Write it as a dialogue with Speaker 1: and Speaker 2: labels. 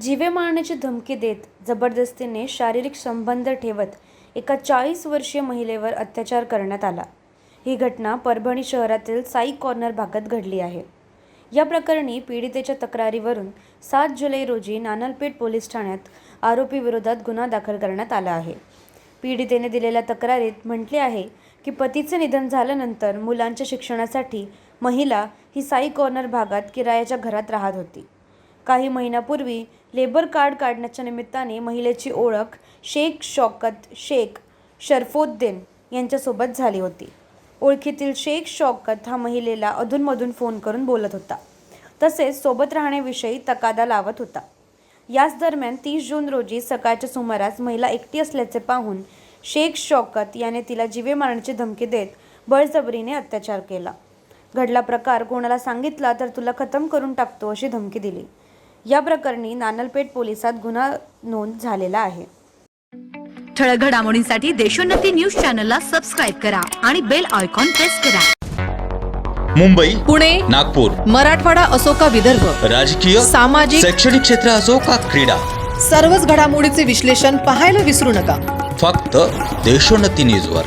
Speaker 1: जीवे मारण्याची धमकी देत जबरदस्तीने शारीरिक संबंध ठेवत एका चाळीस वर्षीय महिलेवर अत्याचार करण्यात आला. ही घटना परभणी शहरातील साई कॉर्नर भागात घडली आहे. या प्रकरणी पीडितेच्या तक्रारीवरून सात जुलै रोजी नानलपेठ पोलीस ठाण्यात आरोपीविरोधात गुन्हा दाखल करण्यात आला आहे. पीडितेने दिलेल्या तक्रारीत म्हटले आहे की पतीचे निधन झाल्यानंतर मुलांच्या शिक्षणासाठी महिला ही साई कॉर्नर भागात किरायाच्या घरात राहत होती. काही महिन्यापूर्वी लेबर कार्ड काढण्याच्या निमित्ताने महिलेची ओळख शेख शौकत शेख शरफोद्दीन यांच्यासोबत झाली होती. ओळखीतील शेख शौकत हा महिलेला अधूनमधून फोन करून बोलत होता. तसेच सोबत राहण्याविषयी तकादा लावत होता. याच दरम्यान तीस जून रोजी सकाळच्या सुमारास महिला एकटी असल्याचे पाहून शेख शौकत याने तिला जीवे मारण्याची धमकी देत बळजबरीने अत्याचार केला. घडला प्रकार कोणाला सांगितला तर तुला खतम करून टाकतो अशी धमकी दिली. या प्रकरणी नानलपेठ पोलिसात गुन्हा नोंद झालेला आहे.
Speaker 2: ठळक घडामोडींसाठी देशोन्नती न्यूज चॅनलला सबस्क्राईब करा आणि बेल आयकॉन प्रेस करा.
Speaker 3: मुंबई
Speaker 4: पुणे
Speaker 3: नागपूर
Speaker 4: मराठवाडा असो का विदर्भ
Speaker 3: राजकीय
Speaker 4: सामाजिक
Speaker 3: शैक्षणिक क्षेत्र असो का क्रीडा
Speaker 4: सर्वच घडामोडीचे विश्लेषण पाहायला विसरू नका.
Speaker 3: फक्त देशोन्नती न्यूजवर.